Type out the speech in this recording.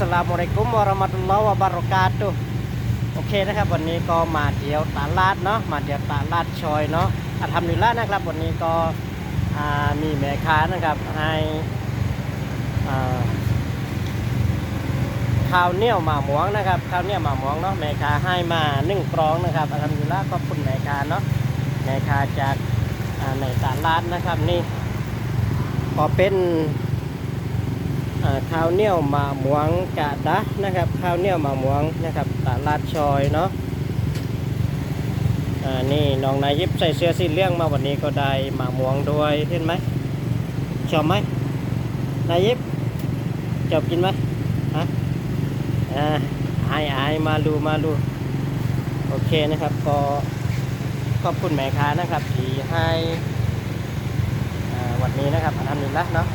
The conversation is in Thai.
สลามุอะลัยกุมวะเราะมะตุลลอฮ์วะบารอกาตุโอเคนะครับ วันนี้ก็มาเที่ยวตลาดเนาะมาเที่ยวตลาดชอยเนาะอัลฮัมดุลิลละนะครับ วันนี้ก็มีแม่ค้านะครับให้ข้าวเหนียวหมาหมวงนะครับข้าวเหนียวหมาหมวงเนาะแม่ค้าให้มาหนึ่งกรองนะครับอัลฮัมดุลิลละขอบคุณแม่ค้าเนาะแม่ค้าจากในตลาดนะครับนี่พอเป็น ข้าวเหนียวหมาหมวงกะดะนะครับ ข้าวเหนียวหมาหมวงนะครับตลาดชอยเนาะอ่านี่น้องนายยิบใส่เสื้อสีเหลืองมาวันนี้ก็ได้หมาหมวงด้วยเห็นไหมชอบไหมนายยิบชอบกินไหมฮะอ่าอายอายมาดูมาดูโอเคนะครับก็ขอบคุณแม่ค้านะครับที่ให้วันนี้นะครับอันนี้ละเนาะ